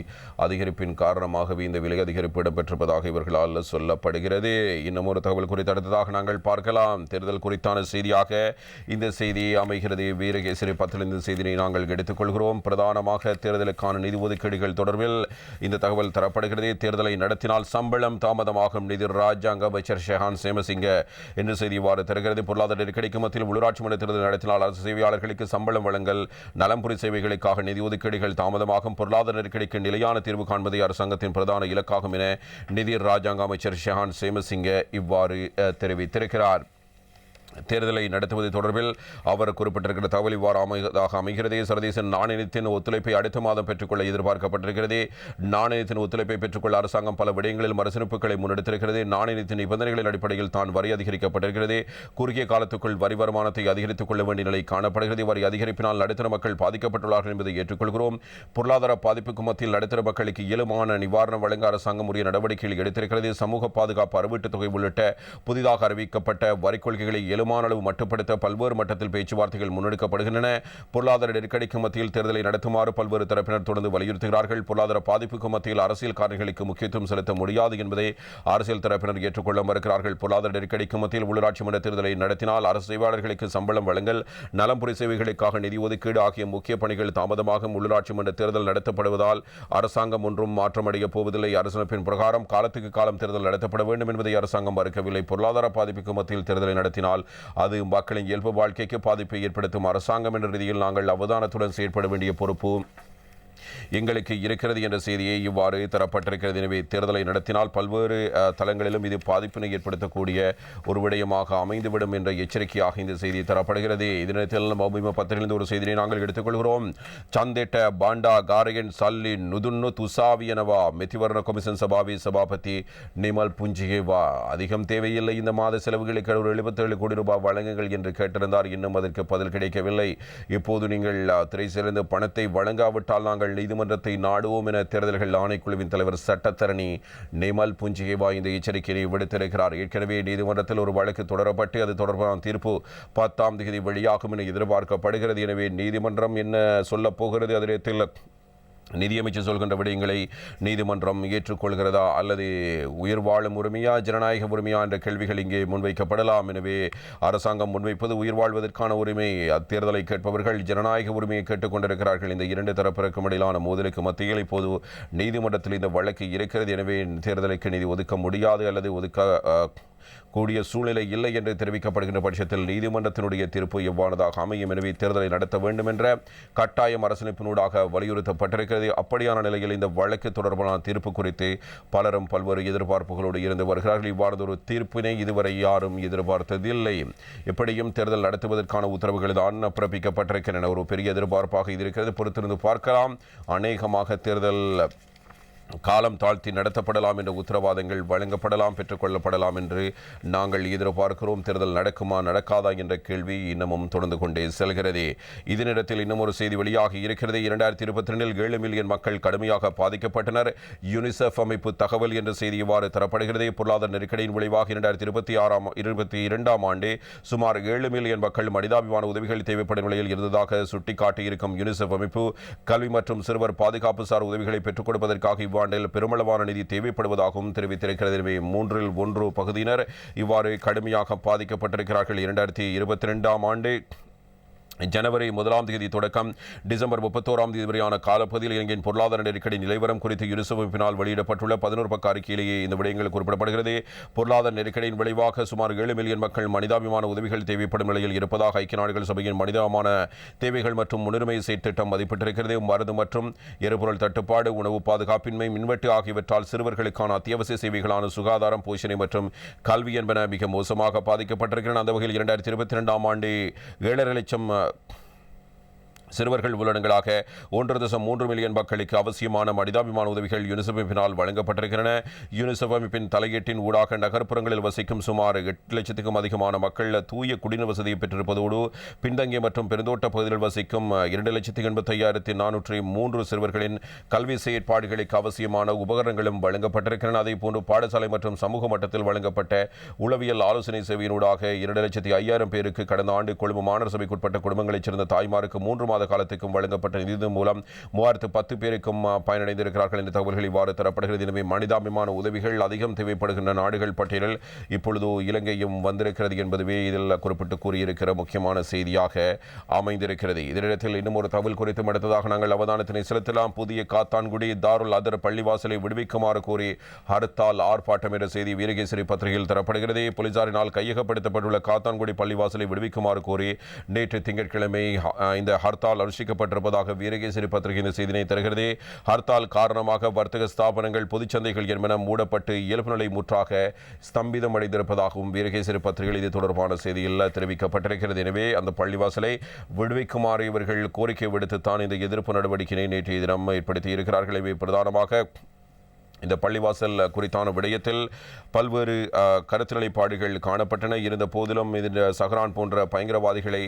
S1: அதிகரிப்பின் காரணமாகவே இந்த விலை அதிகரிப்பு இடம்பெற்றிருப்பதாக இவர்களால் சொல்லப்படுகிறது. இன்னும் ஒரு தகவல் குறித்து அடுத்ததாக நாங்கள் பார்க்கலாம். தேர்தல் குறித்தான செய்தியாக இந்த செய்தி அமைகிறது. வீரகேசரி பத்தில் இந்த செய்தியை நாங்கள் எடுத்துக்கொள்கிறோம் பிரதானமாக தேர்தலுக்கான நிதி ஒதுக்கீடுகள் தொடர்பில் இந்த தகவல் தரப்படுகிறது. தேர்தலை நடத்தினால் சம்பளம் தாமதமாகும். நிதி ராஜாங்க அமைச்சர் ஷெஹான் சேமசிங்க என்று செய்தி இவ்வாறு தருகிறது. பொருளாதார நெருக்கடிக்கு மத்தியில் உள்ளூராட்சி மன்ற தேர்தல் நடத்தினால் அரசு சேவையாளர்களுக்கு சம்பளம் வழங்கல் நலம்புரி சேவைகளுக்காக நிதி ஒதுக்கீடுகள் தாமதமாகும். பொருளாதார நெருக்கடிக்கு நிலையான தீர்வு காண்பதே அரசாங்கத்தின் பிரதான இலக்காகும் என நிதி ராஜாங்க அமைச்சர் ஷெஹான் சேமசிங்க இவ்வாறு தெரிவித்திருக்கிறார். தேர்தலை நடத்துவது தொடர்பில் அவர் குறிப்பிட்டிருக்கிற தகவல் இவ்வாறு அமைதாக அமைகிறது. சர்வதேச நாணயத்தின் ஒத்துழைப்பை அடுத்த மாதம் பெற்றுக்கொள்ள எதிர்பார்க்கப்பட்டிருக்கிறது. நாணயத்தின் ஒத்துழைப்பை பெற்றுக்கொள்ள அரசாங்கம் பல விடயங்களில் மறுசீரமைப்புகளை முன்னெடுத்திருக்கிறது. நாணயத்தின் நிபந்தனைகளின் அடிப்படையில் தான் வரி அதிகரிக்கப்பட்டிருக்கிறது. குறுகிய காலத்துக்குள் வரி வருமானத்தை அதிகரித்துக் கொள்ள வேண்டிய நிலை காணப்படுகிறது. வரி அதிகரிப்பினால் நடுத்தர மக்கள் பாதிக்கப்பட்டுள்ளார்கள் என்பதை ஏற்றுக்கொள்கிறோம். பொருளாதார பாதிப்புக்கு மத்தியில் நடுத்தர மக்களுக்கு இயலுமான நிவாரணம் வழங்க அரசாங்கம் உரிய நடவடிக்கைகள் எடுத்திருக்கிறது. சமூக பாதுகாப்பு அறுவீட்டுத் தொகை உள்ளிட்ட புதிதாக அறிவிக்கப்பட்ட வரி கொள்கைகளை இயலும் கூடுமான அளவு மட்டுப்படுத்த பல்வேறு மட்டத்தில் பேச்சுவார்த்தைகள் முன்னெடுக்கப்படுகின்றன. பொருளாதார நெருக்கடிக்கு மத்தியில் தேர்தலை நடத்துமாறு பல்வேறு தரப்பினர் தொடர்ந்து வலியுறுத்துகிறார்கள். பொருளாதார பாதிப்புக்கு மத்தியில் அரசியல் காரணிகளுக்கு முக்கியத்துவம் செலுத்த முடியாது என்பதை அரசியல் தரப்பினர் ஏற்றுக்கொள்ள மறுக்கிறார்கள். பொருளாதார நெருக்கடிக்கு மத்தியில் உள்ளாட்சி மன்ற தேர்தலை நடத்தினால் அரசு சேவையாளர்களுக்கு சம்பளம் வழங்கல் நலம்புரி சேவைகளுக்காக நிதி ஒதுக்கீடு ஆகிய முக்கிய பணிகள் தாமதமாக உள்ளாட்சி மன்ற தேர்தல் நடத்தப்படுவதால் அரசாங்கம் ஒன்றும் மாற்றமடைய போவதில்லை. அரசமைப்பின் பிரகாரம் காலத்துக்கு காலம் தேர்தல் நடத்தப்பட வேண்டும் என்பதை அரசாங்கம் மறுக்கவில்லை. பொருளாதார பாதிப்புக்கு மத்தியில் தேர்தலை நடத்தினால் அது மக்களின் இயல்பு வாழ்க்கைக்கு பாதிப்பை ஏற்படுத்தும் அரசாங்கம் என்ற ரீதியில் நாங்கள் அவதானத்துடன் செயற்பட வேண்டிய பொறுப்பு எங்களுக்கு இருக்கிறது என்ற செய்தியை இவ்வாறு தரப்பட்டிருக்கிறது. எனவே தேர்தலை நடத்தினால் பல்வேறு தளங்களிலும் இது பாதிப்பினை ஏற்படுத்தக்கூடிய ஒரு விடயமாக அமைந்துவிடும் என்ற எச்சரிக்கையாக இந்த செய்தி தரப்படுகிறது. இதனத்தில் மௌமிம பத்திரிலிருந்து ஒரு செய்தியை நாங்கள் எடுத்துக்கொள்கிறோம். சந்தேட்ட பாண்டா காரையன் சல்லி நுதுன்னு துசாவியனவா மெத்திவர்ண கமிஷன் சபாவி சபாபதி நிமல் புஞ்சிகேவா அதிகம் தேவையில்லை. இந்த மாத செலவுகளுக்கு ஒரு எழுபத்தேழு கோடி ரூபாய் வழங்குங்கள் என்று கேட்டிருந்தார். இன்னும் அதற்கு பதில் கிடைக்கவில்லை. இப்போது நீங்கள் திரை சேர்ந்து பணத்தை வழங்காவிட்டால் நாங்கள் நீதிமன்றத்தை நாடுவோம் என தேர்தல்கள் ஆணைக்குழுவின் தலைவர் சட்டத்தரணி நிமல் புஞ்சிகேவா இந்த எச்சரிக்கையை விடுத்திருக்கிறார். ஏற்கனவே நீதிமன்றத்தில் ஒரு வழக்கு தொடரப்பட்டு அது தொடர்பான தீர்ப்பு பத்தாம் தேதி வெளியாகும் என எதிர்பார்க்கப்படுகிறது. எனவே நீதிமன்றம் என்ன சொல்லப் போகிறது? அதில் நிதியமைச்சர் சொல்கின்ற விடயங்களை நீதிமன்றம் ஏற்றுக்கொள்கிறதா அல்லது உயிர் வாழும் உரிமையா ஜனநாயக உரிமையா என்ற கேள்விகள் இங்கே முன்வைக்கப்படலாம். எனவே அரசாங்கம் முன்வைப்பது உயிர் வாழ்வதற்கான உரிமை. அத்தேர்தலை கேட்பவர்கள் ஜனநாயக உரிமையை கேட்டுக்கொண்டிருக்கிறார்கள் இந்த இரண்டு தரப்பிற்கும் இடையிலான மோதலுக்கு மத்தியில் இப்போது நீதிமன்றத்தில் இந்த வழக்கு இருக்கிறது. எனவே தேர்தலுக்கு நிதி ஒதுக்க முடியாது அல்லது ஒதுக்க கூடிய சூழ்நிலை இல்லை என்று தெரிவிக்கப்படுகின்ற பட்சத்தில் நீதிமன்றத்தினுடைய தீர்ப்பு எவ்வானதாக அமையும் எனவே தேர்தலை நடத்த வேண்டும் என்ற கட்டாயம் அரசமைப்பினூடாக வலியுறுத்தப்பட்டிருக்கிறது. அப்படியான நிலையில் இந்த வழக்கு தொடர்பான தீர்ப்பு குறித்து பலரும் பல்வேறு எதிர்பார்ப்புகளோடு இருந்து வருகிறார்கள். இவ்வாறதொரு தீர்ப்பினை இதுவரை யாரும் எதிர்பார்த்ததில்லை. எப்படியும் தேர்தல் நடத்துவதற்கான உத்தரவுகள் தான் பிறப்பிக்கப்பட்டிருக்கின்றன. ஒரு பெரிய எதிர்பார்ப்பாக இது இருக்கிறது. பொறுத்திருந்து பார்க்கலாம். அநேகமாக தேர்தல் காலம் தாழ்த்தி நடத்தப்படலாம் என்ற உத்தரவாதங்கள் வழங்கப்படலாம் பெற்றுக்கொள்ளப்படலாம் என்று நாங்கள் எதிர்பார்க்கிறோம். தேர்தல் நடக்குமா நடக்காதா என்ற கேள்வி இன்னமும் தொடர்ந்து கொண்டே செல்கிறது. இதனிடத்தில் இன்னும் ஒரு செய்தி வெளியாகி இருக்கிறது. இரண்டாயிரத்தி இருபத்தி ரெண்டில் ஏழு மில்லியன் மக்கள் கடுமையாக பாதிக்கப்பட்டனர். யுனிசெஃப் அமைப்பு தகவல் என்ற செய்தி இவ்வாறு தரப்படுகிறது. பொருளாதார நெருக்கடியின் விளைவாக இரண்டாயிரத்தி இருபத்தி ஆறாம் இருபத்தி இரண்டாம் ஆண்டு சுமார் ஏழு மில்லியன் மக்கள் மனிதாபிமான உதவிகள் தேவைப்படும் நிலையில் இருந்ததாக சுட்டிக்காட்டியிருக்கும் யுனிசெஃப் அமைப்பு கல்வி மற்றும் சிறுவர் பாதுகாப்பு சார் உதவிகளை பெற்றுக் கொடுப்பதற்காக இவ்வாண்டில் பெருமளவான நிதி தேவைப்படுவதாகவும் தெரிவித்திருக்கிறது. எனவே மூன்றில் ஒன்று பகுதியினர் இவ்வாறு கடுமையாக பாதிக்கப்பட்டிருக்கிறார்கள். இரண்டாயிரத்தி இருபத்தி ரெண்டாம் ஆண்டு ஜனவரி முதலாம் தேதி தொடக்கம். டிசம்பர் முப்பத்தோராம் தேதி வரையான காலப்பகுதியில் இலங்கையின் பொருளாதார நெருக்கடி நிலவரம் குறித்து யுனிசெஃபினால் வெளியிடப்பட்டுள்ள பதினோரு பக்க அறிக்கையிலேயே இந்த விடயங்கள் குறிப்பிடப்படுகிறது. பொருளாதார நெருக்கடியின் விளைவாக சுமார் ஏழு மில்லியன் மக்கள் மனிதாபிமான உதவிகள் தேவைப்படும் நிலையில் இருப்பதாக ஐக்கிய நாடுகள் சபையின் மனிதாபிமான தேவைகள் மற்றும் முன்னுரிமை செயற்திட்டம் மதிப்பிட்டிருக்கிறது. மருந்து மற்றும் எரிபொருள் தட்டுப்பாடு உணவு பாதுகாப்பின்மை மின்வெட்டு ஆகியவற்றால் சிறுவர்களுக்கான அத்தியாவசிய சேவைகளான சுகாதாரம் போஷணை மற்றும் கல்வி என்பன மிக மோசமாக பாதிக்கப்பட்டிருக்கின்றன. அந்த வகையில் இரண்டாயிரத்தி இருபத்தி ரெண்டாம் ஆண்டு ஏழரை லட்சம் up. சிறுவர்கள் உள்ளடங்களாக ஒன்று தசம் மூன்று மில்லியன் மக்களுக்கு அவசியமான மனிதாபிமான உதவிகள் யுனிசெஃப் அமைப்பினால் வழங்கப்பட்டிருக்கின்றன. யுனிசெஃப் அமைப்பின் தலையீட்டின் ஊடாக நகர்ப்புறங்களில் வசிக்கும் சுமார் எட்டு லட்சத்துக்கும் அதிகமான மக்கள் தூய குடிநீர் வசதியை பெற்றிருப்பதோடு பின்தங்கிய மற்றும் பெருந்தோட்ட பகுதிகளில் வசிக்கும் இரண்டு லட்சத்தி எண்பத்தி ஐயாயிரத்தி நானூற்றி மூன்று சிறுவர்களின் கல்வி செயற்பாடுகளுக்கு அவசியமான உபகரணங்களும் வழங்கப்பட்டிருக்கின்றன. அதே போன்று பாடசாலை மற்றும் சமூக மட்டத்தில் வழங்கப்பட்ட உளவியல் ஆலோசனை சேவையினூடாக இரண்டு லட்சத்தி ஐயாயிரம் பேருக்கு கடந்த ஆண்டு கொழும்பு மாநகர சபைக்குட்பட்ட குடும்பங்களைச் சேர்ந்த தாய்மாருக்கு மூன்று மாத காலத்துக்கும் வழங்கப்பட்ட நிதி மூலம் மூவாயிரத்து பத்து பேருக்கும் பயனடைந்திருக்கிறார்கள் என்ற தகவல்கள் இவ்வாறு தரப்படுகிறது. எனவே மனிதாபிமான உதவிகள் அதிகம் தேவைப்படுகின்ற நாடுகள் பட்டியலில் இப்பொழுது இலங்கையும் வந்திருக்கிறது என்பதுவே இதில் குறிப்பிட்டு கூறியிருக்கிற முக்கியமான செய்தியாக அமைந்திருக்கிறது. இதனிடத்தில் இன்னும் ஒரு தகவல் குறித்தும் அடுத்ததாக நாங்கள் அவதானத்தினை செலுத்தலாம். புதிய காத்தான்குடி தாருல் அதர் பள்ளிவாசலை விடுவிக்குமாறு கோரி ஹர்த்தால் ஆர்ப்பாட்டம் என்ற செய்தி வீரகேசரி பத்திரிகையில் தரப்படுகிறது. போலீசாரினால் கையகப்படுத்தப்பட்டுள்ள காத்தான்குடி பள்ளிவாசலை விடுவிக்குமாறு கோரி நேற்று திங்கட்கிழமை இந்த ஹர்த்தால் அனுஷ்டிக்கப்பட்டிருப்பதாக வீரகேசரி பத்திரிகை இந்த செய்தினை தருகிறது. ஹர்த்தால் காரணமாக வர்த்தக ஸ்தாபனங்கள் பொதுச்சந்தைகள் என்பன மூடப்பட்டு இயல்பு நிலை முற்றாக ஸ்தம்பிதம் அடைந்திருப்பதாகவும் வீரகேசரி பத்திரிகையில் இது தொடர்பான செய்தியில் தெரிவிக்கப்பட்டிருக்கிறது. எனவே அந்த பள்ளிவாசலை விடுவிக்குமாறு இவர்கள் கோரிக்கை விடுத்துத்தான் இந்த எதிர்ப்பு நடவடிக்கையை நேற்றைய தினம் ஏற்படுத்தி இருக்கிறார்கள் இவை பிரதானமாக இந்த பள்ளிவாசல் குறித்தான விடயத்தில் பல்வேறு அஹ், கருத்து நிலைப்பாடுகள் காணப்பட்டன. இருந்த போதிலும் இந்த சஹரான் போன்ற பயங்கரவாதிகளை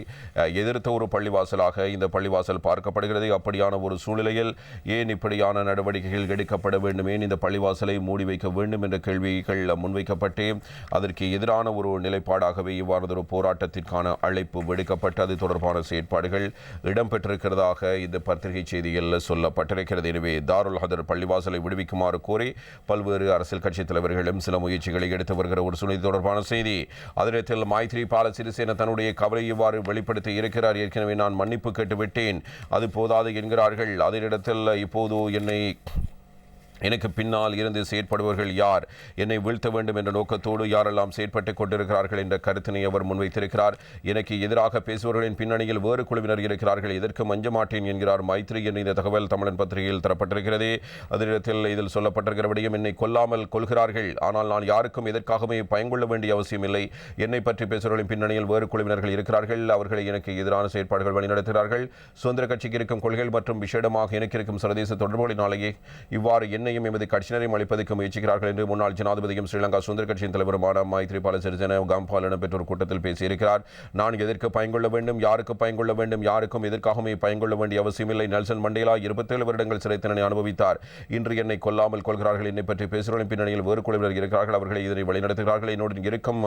S1: எதிர்த்த ஒரு பள்ளிவாசலாக இந்த பள்ளிவாசல் பார்க்கப்படுகிறது. அப்படியான ஒரு சூழ்நிலையில் ஏன் இப்படியான நடவடிக்கைகள் எடுக்கப்பட வேண்டும்? ஏன் இந்த பள்ளிவாசலை மூடி வைக்க வேண்டும் என்ற கேள்விகள் முன்வைக்கப்பட்டு அதற்கு எதிரான ஒரு நிலைப்பாடாகவே இவ்வாறு ஒரு போராட்டத்திற்கான அழைப்பு விடுக்கப்பட்டு அது தொடர்பான செயற்பாடுகள் இடம்பெற்றிருக்கிறதாக இந்த பத்திரிகை செய்தியில் சொல்லப்பட்டிருக்கிறது. எனவே தாருல் ஹதர் பள்ளிவாசலை விடுவிக்குமாறு கோரி பல்வேறு அரசியல் கட்சி தலைவர்களும் சில முயற்சிகளை எடுத்து வருகிற ஒரு சூழ்நிலை தொடர்பான செய்தி. அதிரத்தில் மைத்ரி பால சிறிசேன தன்னுடைய கவலை இவ்வாறு வெளிப்படுத்தி இருக்கிறார். ஏற்கனவே நான் மன்னிப்பு கேட்டுவிட்டேன். அது போதாது என்கிறார்கள். அதனிடத்தில் இப்போது என்னை எனக்கு பின்னால் இருந்து செயற்படுபவர்கள் யார்? என்னை வீழ்த்த வேண்டும் என்ற நோக்கத்தோடு யாரெல்லாம் செயற்பட்டுக் கொண்டிருக்கிறார்கள் என்ற கருத்தினை அவர் முன்வைத்திருக்கிறார். எனக்கு எதிராக பேசுபவர்களின் பின்னணியில் வேறு குழுவினர் இருக்கிறார்கள். எதற்கு மஞ்ச மாட்டேன் என்கிறார் மைத்ரி என்ற இந்த தகவல் தமிழன் பத்திரிகையில் தரப்பட்டிருக்கிறது. அதனிடத்தில் இதில் சொல்லப்பட்டிருக்கிற விடயம் என்னை கொல்லாமல் கொள்கிறார்கள் ஆனால் நான் யாருக்கும் எதற்காகவே பயங்கொள்ள வேண்டிய அவசியம் இல்லை. என்னை பற்றி பேசுபவர்களின் பின்னணியில் வேறு குழுவினர்கள் இருக்கிறார்கள். அவர்களை எனக்கு எதிரான செயற்பாடுகள் வழிநடத்துகிறார்கள். சுதந்திர கட்சிக்கு இருக்கும் கொள்கைகள் மற்றும் விஷேடமாக எனக்கு இருக்கும் சர்வதேச தொடர்புகளினாலேயே இவ்வாறு என்னையும் எமது கட்சியினரையும் அளிப்பதற்கு முயற்சிக்கிறார்கள் என்று முன்னாள் ஜனாதிபதியும் ஸ்ரீலங்கா சுதந்திர கட்சியின் தலைவருமான மைத்ரிபால சிறிசேன காம்பால் இடம்பெற்ற ஒரு கூட்டத்தில் பேசியிருக்கிறார். நான் எதற்கு பயங்கொள்ள வேண்டும்? யாருக்கு பயங்கொள்ள வேண்டும்? யாருக்கும் எதற்காகவுமே பயங்கொள்ள வேண்டிய அவசியமில்லை. நெல்சன் மண்டேலா இருபத்தேழு வருடங்கள் சிறை தண்டனை அனுபவித்தார். இன்று என்னை கொல்லாமல் கொள்கிறார்கள். என்னை பற்றி பேசுகிறோம். பின்னணியில் வேறு குழுவினர் இருக்கிறார்கள். அவர்களை இதனை வழிநடத்துகிறார்கள். என்னுடன் இருக்கும்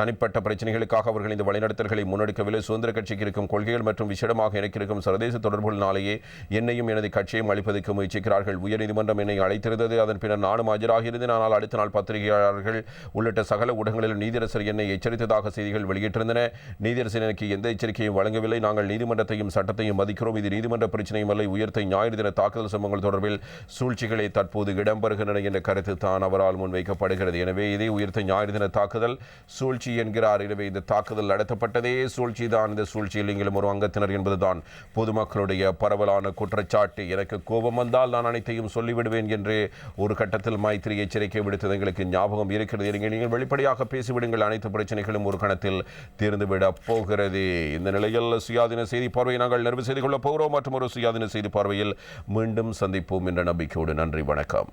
S1: தனிப்பட்ட பிரச்சனைகளுக்காக அவர்கள் இந்த வழிநடத்தல்களை முன்னெடுக்கவில்லை. சுதந்திர கட்சிக்கு இருக்கும் கொள்கைகள் மற்றும் விசேடமாக எனக்கு இருக்கும் சர்வதேச தொடர்புகளினாலேயே என்னையும் எனது கட்சியையும் அளிப்பதற்கு முயற்சிக்கிறார்கள். உயர்நீதிமன்றம் என்னை வைத்திருந்தது. அதன் பின்னர் நானும் ஆஜராகியிருந்தேன். ஆனால் அடுத்த நாள் பத்திரிகையாளர்கள் உள்ளிட்ட சகல ஊடகங்களிலும் நீதியரசர் என்னை எச்சரித்ததாக செய்திகள் வெளியிட்டிருந்தன. நீதியரசர் எனக்கு எந்த எச்சரிக்கையும் வழங்கவில்லை. நாங்கள் நீதிமன்றத்தையும் சட்டத்தையும் மதிக்கிறோம். இது நீதிமன்ற பிரச்சனையும் அல்ல. உயர்த்த ஞாயிறு தின தாக்குதல் சம்பவங்கள் தொடர்பில் சூழ்ச்சிகளை தற்போது இடம்பெறுகின்றன என்ற கருத்து தான் அவரால் முன்வைக்கப்படுகிறது. எனவே இதே உயர்த்த ஞாயிறு தின தாக்குதல் சூழ்ச்சி என்கிறார். எனவே இந்த தாக்குதல் நடத்தப்பட்டதே சூழ்ச்சி தான் இந்த சூழ்ச்சியில் எங்களும் ஒரு அங்கத்தினர் என்பதுதான் பொதுமக்களுடைய பரவலான குற்றச்சாட்டு. எனக்கு கோபம் வந்தால் நான் அனைத்தையும் சொல்லிவிடுவேன் என்று ஒரு கட்டத்தில் மைத்திரி எச்சரிக்கை விடுத்தது. எங்களுக்கு ஞாபகம் இருக்கிறது. நீங்கள் நீங்கள் வெளிப்படையாக பேசிவிடுங்கள். அனைத்து பிரச்சனைகளும் ஒரு கணத்தில் தீர்ந்துவிட போகிறது. இந்த நிலையில் சுயாதீன செய்தி பார்வையை நாங்கள் நிறைவு செய்து கொள்ளப் போகிறோம். மற்றும் ஒரு சுயாதீன செய்தி பார்வையில் மீண்டும் சந்திப்போம் என்ற நம்பிக்கையோடு நன்றி வணக்கம்.